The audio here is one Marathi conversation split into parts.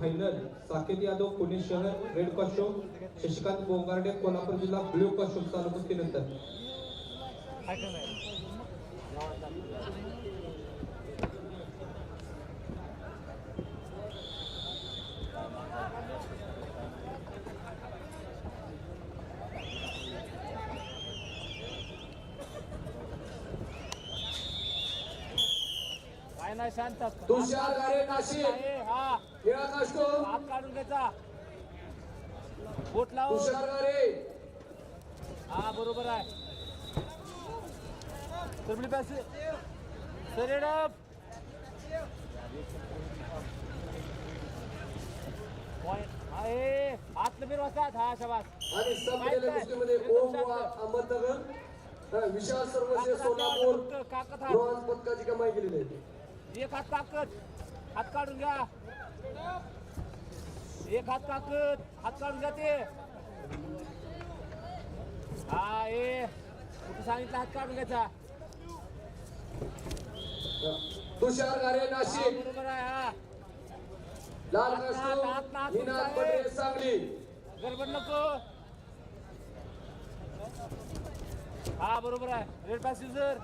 फायनल साकेत यादव पुणे शहर रेड कॉस्ट्यूम शशिकांत बोंगारडे कोल्हापूर जिल्हा ब्ल्यू कॉस्ट्यूम चालू कुस्तीनंतर नाही शांत तुषार गारे नाशिक. हा. निळा कास्टोम हात काढून घ्यायचा. बोट लाव तुषार गारे हा बरोबर आहे. तरबली पासे सरेडप आहे. हात नबीर वाजतात हा शबास. आणि संपलेल्या कुस्तीमध्ये ओम वा अहमदनगर? विशाल सर्वसे सोलापूर ब्रॉन्झ पदकाची कमाई केलेली आहे. एक हात ताकद हात काढून घ्या एक हात ताकद हात काढून घ्या ते हा ए कुठं सांगितलं हात काढून घ्यायचा तुषार हा, नाशिक बरोबर आहे हा लाल हात- हात- हात- निनाद सांगली गडबड नको हा बरोबर आहे रेड पास युजर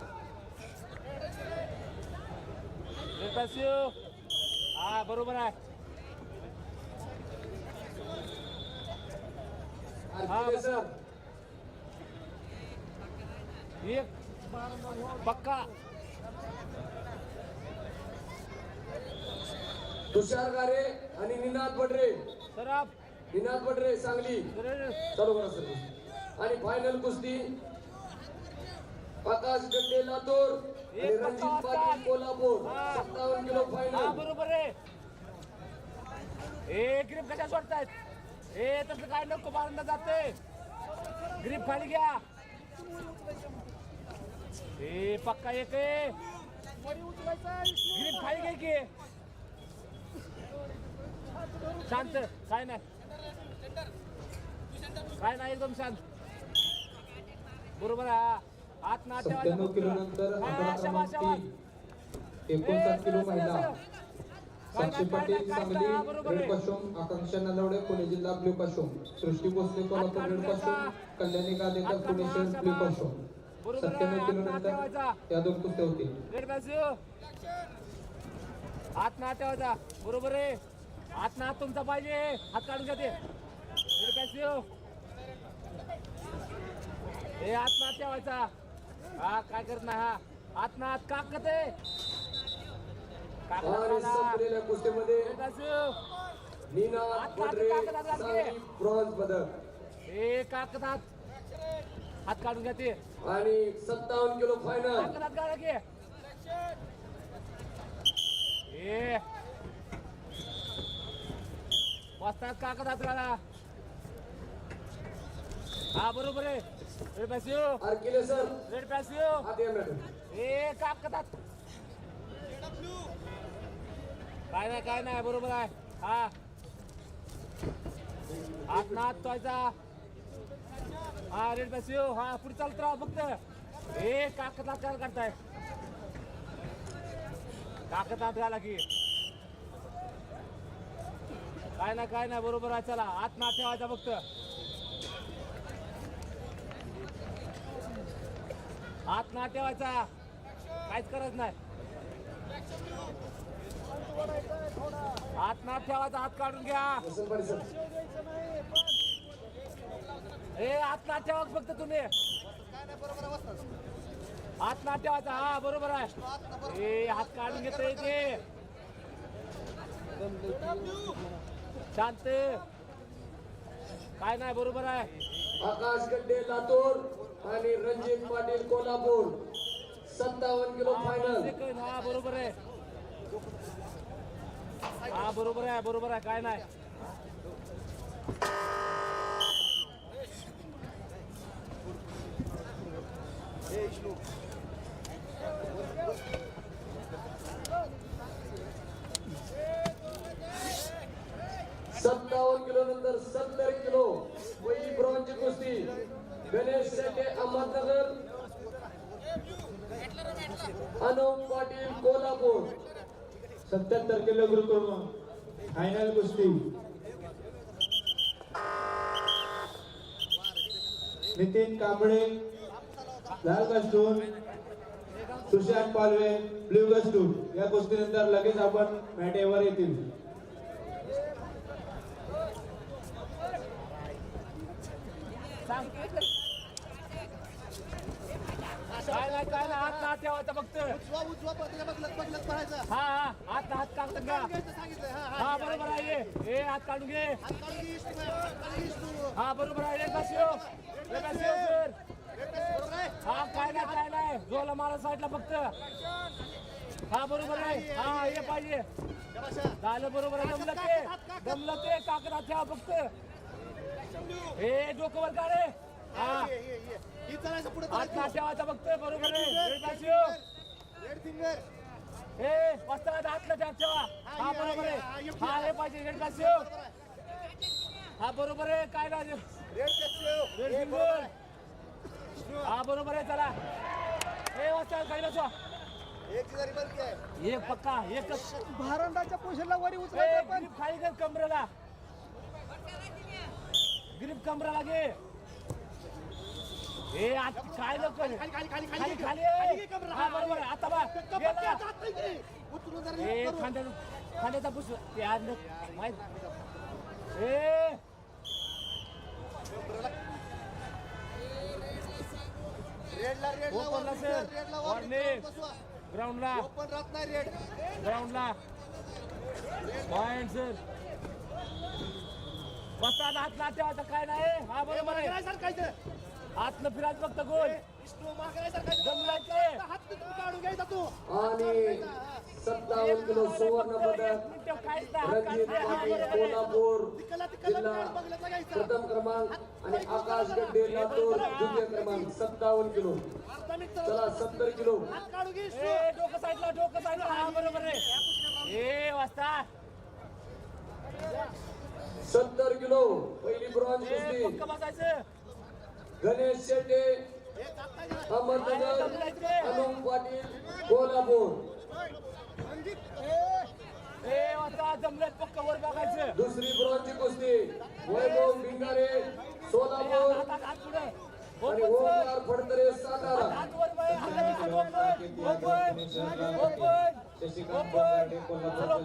हा बरोबर आहे. हा, एक. पक्का. तुषार गारे आणि निनाद पटरे. सराफ. निनाद पटरे सांगली. चालू करा सर. आणि फायनल कुस्ती. आकाश गड्डे लातूर. आणि रणजित पाटील कोल्हापूर. सत्तावन्न किलो फायनल बरोबर आहे. ए ग्रीप कशा सोडतायत? ए तसं काय नको बांधलं जाते. ग्रीप खाली घ्या. ए पक्का एक ग्रीप खाली घे की. शांत काय नाही. काय नाही एकदम शांत. बरोबर आहे सत्त्याण्णव किलो नंतर आकडा क्रमांक तीन. एकोणसाठ किलो महिला. साक्षी पाटील सांगली रेड कॉस्ट्यूम आकांक्षा नलवडे पुणे जिल्हा blue costume Srushti Bhosale Kolhapur red costume Kalyani Gadekar Pune शहर ब्ल्यू कॉस्ट्यूम सत्त्याण्णव किलो नंतर या दोन कुस्त्या होतील बॅस्यू हात ना ठेवायचा बरोबर आहे. हात ना हात तुमचा पाहिजे. हात काढून घ्या ते. रेड बॅस्यू हे हात ना ठेवायचा हा काय करत नाही हा? हात ना हात काकत आहे आणि संपलेल्या कुस्तीमध्ये रेड बॅस्यू निनाद पटरे सांगली ब्रॉन्झ पदक. काकत हात हात काढून घ्या ते. आणि सत्तावन्न किलो फायनल काकत हात काढा की. ए. वाजतात काकत काढा हा बरोबर आहे. या मॅडम ए काकत हात काय नाही काय नाही बरोबर आहे. हा. हात ना तोयचा हा रेड पॅसिओ हा पुढे चालत राहा फक्त. ए काकत हात काय करताय काकत हात घाला की. काय नाही काय नाही बरोबर आहे. चला हात ना ठेवायचा फक्त. हात ना ठेवायचा. काहीच करत नाही. हात ना ठेवायचा हात काढून घ्या. हे ए हात ना ठेवा फक्त तुम्ही. हात ना ठेवायचा हा बरोबर आहे. ए हात काढून घेतोय ते शांत. काय नाही बरोबर आहे. आकाश गड्डे लातूर. आणि रणजित पाटील कोल्हापूर. सत्तावन्न किलो फायनल. हा बरोबर आहे हा बरोबर आहे. बरोबर आहे काय नाही. सत्तावन्न किलो नंतर सत्तर किलो वही ब्रॉन्झची कुस्ती गणेश शेटे अहमदनगर कोण पाटील कोल्हापूर सत्याहत्तर किलो फायनल कुस्ती. नितीन कांबळे लाल costume Sushant Palve blue costume या कुस्तीनंतर लगेच आपण मॅटेवर येतील. सांग. काय काय नाही हात हात ठेवायचा फक्त. उजवा उजवा हा हा हात हात काढतात का? सांगितलं हा हा हा बरोबर आहे. ये. ए हात काढून घे. हात हात. हा बरोबर आहे. सर? हा काय नाही काय नाही. जोला मारा साईडला फक्त. हा बरोबर आहे. हा हे पाहिजे. झालं बरोबर आहे. जमलं ते. जमलं ते काकदा ठेवा फक्त. ए डोकं वर काढे हा. ही चालायचं पुढे ठेवायचा बरोबर आहे. रेड बसिओ रेड फिंगर ए वस्त्रात हातला ठेवा ठेवा हा बरोबर आहे. हा हे पाहिजे रेड बसिओ हा बरोबर आहे. काय रेड रेड सिंगल हा बरोबर आहे. चला. ए वाजता काही नसवा एक जरी बरं आहे. एक पक्का एकच भारंडाच्या पोशनला वरी ए, ग्रीप खाली कर कमरेला. ग्रीप कमरेला घे. ए आज काय नको खाली खाली खाली खाली खाली. हा बरोबर आहे. आता बा गेला. ए. खांद्याचा खांद्याचा पुस. माहीत ए रेडला रेडला सर. बसवा. ग्राउंडला ओपन राहत नाही रेड ग्राउंडला पॉइंट सर बसताना हात ना ठेवायचा काय नाही हा बरोबर आहे सरकायचं हातनं फिरायचं फक्त गोल आणि सत्तावन्न किलो सुवर्ण पदक रणजित पाटील. कोल्हापूर जिल्हा प्रथम क्रमांक आणि आकाश गड्डे लातूर द्वितीय क्रमांक सत्तावन्न किलो. चला सत्तर किलो. डोकं साईडला डोकं साईडला. हा बरोबर आहे. ए वाजता. सत्तर किलो पहिली ब्रॉन्झ कुस्ती. गणेश घ्यायचा. अहमदनगर अनुप पाटील कोल्हापूर. दुसरी ब्रॉन्झची कुस्ती. वैभव भिंगारे सोलापूर. आणि ओमकार फडतरे सातारा. शशिकांत ओपन. बंगाटे, कोल्हापूर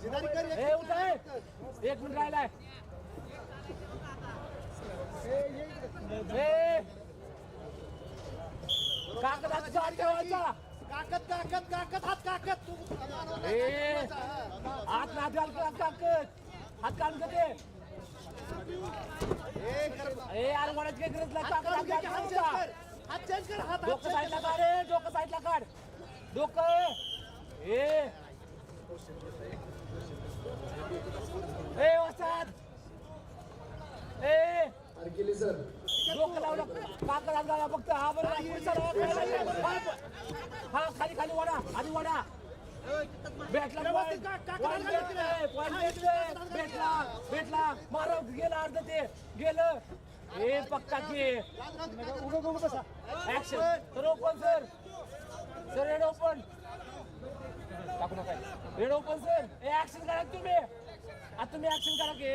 ए, हा, एक ए मिनिट राहिलाय. ए. कागद हात हात ठेवायचा. काकत काकत काकत हात काकत तू ए. हात ना घाल कागद. हात काढून दे ए ए अरे वडाची काही गरज नाही कागद हात हात चेंज कर हात डोकं साईडला. काढ रे डोकं साईडला काढ. डोकं. ए. ए वसात ए! अरे केली सर डोकं लावलं. काकड अंगाला फक्त. हा खाली खाली. हा खाली खाली वडा. आधी वडा. भेटला हा, भेटला. भेटला. मारव गेलं अर्ध ते. गेलं. ए पक्का की. Action sir open sir sir red open टाकू नका. रेड ओपन सर ए ऍक्शन करा तुम्ही. आता तुम्ही ऍक्शन करा की.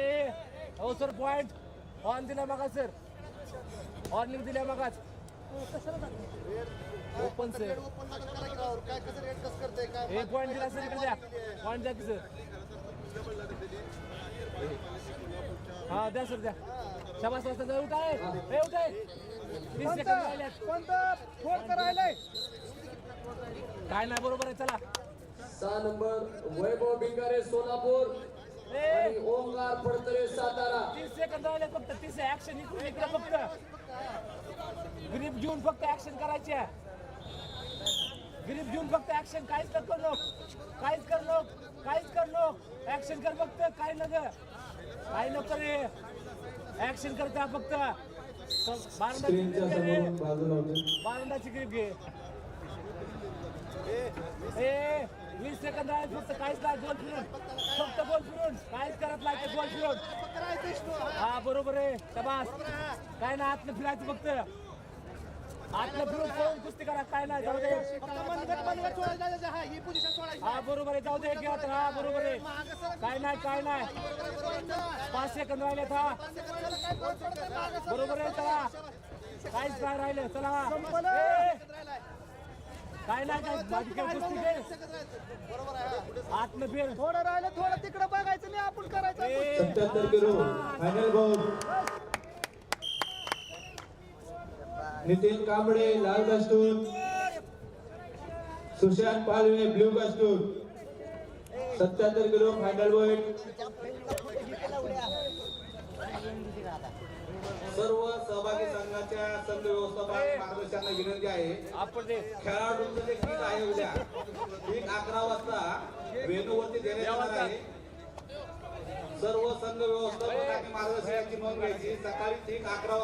हो सर पॉइंट ऑन दिला मगा सर ऑर्निंग दिल्या मगाच. Open sir. काय काय ए पॉइंट दिला सर इकडे द्या. पॉइंट द्या की सर हा द्या सर द्या. शाबास वाजता जर उठाय. ए उठाय. तीस सेकंद राहिल्यात. काय नाही बरोबर आहे चला. सहा नंबर वैभव भिंगारे सोलापूर. आणि ओमकार फडतरे सातारा. तीस सेकंद राहिले फक्त तीस ऍक्शन इकडून इकडे फक्त. ग्रीप घेऊन फक्त ऍक्शन करायची. आहे ग्रीप घेऊन फक्त ऍक्शन काहीच कर करू नको. काहीच कर नको. काहीच कर नको. ऍक्शन कर फक्त. काय नग काय नको रे? ऍक्शन करता फक्त. बारंदाची ग्रीप घे ए वीस सेकंद आहे फक्त काहीच नाही गोल फिरून. फक्त गोल फिरून. काहीच करत नाही ते गोल फिरून. हा बरोबर आहे. तपास काय नाही आतलं फिरायचं फक्त. आतलं फिरून पळून कुस्ती करा काय नाही जाऊ दे. हा बरोबर आहे जाऊ दे घ्या तर हा बरोबर आहे. काय नाही काय नाही. पाच सेकंद राहिले था बरोबर आहे चला. काहीच काय राहिलं चला. ए, काय नाही काय माझी काय कुस्ती घे आतलं फिर थोडं राहिलं थोडं तिकडं बघायचं नाही आपण करायचं ए, सत्याहत्तर kilo final ball Nitin Kamble लाल costume Sushant Palve blue costume सत्याहत्तर किलो फायनल बॉल सर्व सहभागी संघाच्या संघ व्यवस्थापक मार्गदर्शकांना विनंती आहे. खेळाडूंचं जे किट आहे उद्या. ठीक अकरा वाजता वेणूवरती देण्यात येणार आहे. सर्व संघ व्यवस्थापक आणि मार्गदर्शकांची नोंद घ्यायची. सकाळी ठीक अकरा वाजता